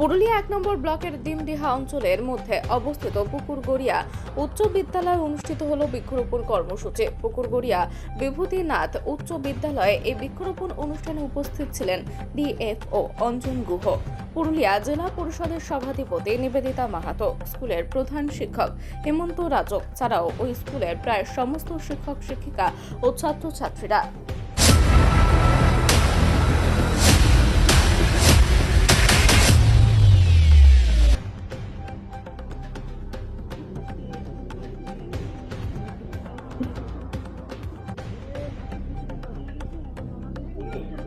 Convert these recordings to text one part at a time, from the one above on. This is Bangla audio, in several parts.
পুরুলিয়া এক নম্বর ব্লকের দিমদিহা অঞ্চলের মধ্যে অবস্থিত পুকুরগড়িয়া উচ্চ বিদ্যালয়ে অনুষ্ঠিত হল বৃক্ষরোপণ কর্মসূচি। পুকুরগড়িয়া বিভূতিনাথ উচ্চ বিদ্যালয়ে এই বৃক্ষরোপণ অনুষ্ঠানে উপস্থিত ছিলেন ডিএফও অঞ্জন গুহ। পুরুলিয়া জেলা পরিষদের সভাধিপতি নিবেদিতা মাহাতো, স্কুলের প্রধান শিক্ষক হেমন্ত রাজক ছাড়াও ওই স্কুলের প্রায় সমস্ত শিক্ষক শিক্ষিকা ও ছাত্রছাত্রীরা আমাদের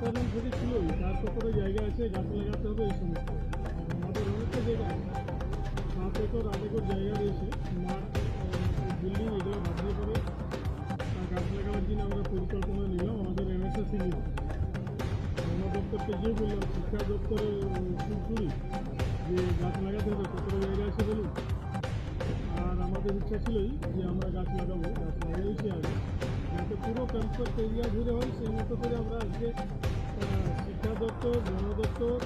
ডিপার্টমেন্ট থেকে ছিল তার তো কোনো জায়গা আছে, গাছ লাগাতে হবে এই সমস্ত। আমাদের অনেকটা জায়গা সাত একর, আট একর জায়গা রয়েছে। মাঠ বিল্ডিং এগুলো বাঁধিয়ে তার গাছ লাগানোর জন্য আমরা পরিকল্পনা নিলাম, আমাদের এমএসএসি নিয়ে বন দপ্তরকে গিয়ে বললাম, শিক্ষা দপ্তরের সুরসুরি যে গাছ লাগাতে হবে, কতটা জায়গা আছে বলুন। আর আমাদের ইচ্ছা ছিলই যে আমরা গাছ লাগাবো, গাছ লাগাইছি আগে। পুরো ক্যাম্পাস এরিয়া ঘুরে হয় সেই মতো করে আমরা আজকে শিক্ষা দপ্তর বন দপ্তর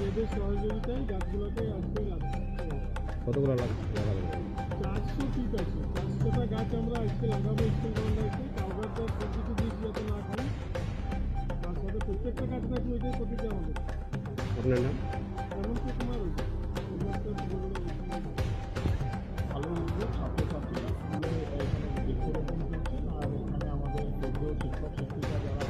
এদের সহযোগিতায় গাছগুলোকে আজকে কতগুলো লাগ- চারশো ঠিক আছে। চারশোটা গাছ আমরা আজকে লাগাবো স্কুল বারান্দাতে কাউগার তো সব কিছু দিয়েছি যাতে না খাই তার সাথে প্রত্যেকটা গাছ নাকি ওইটাই প্রতিটা আমাদের আপনার নাম? এমন কি Todos sus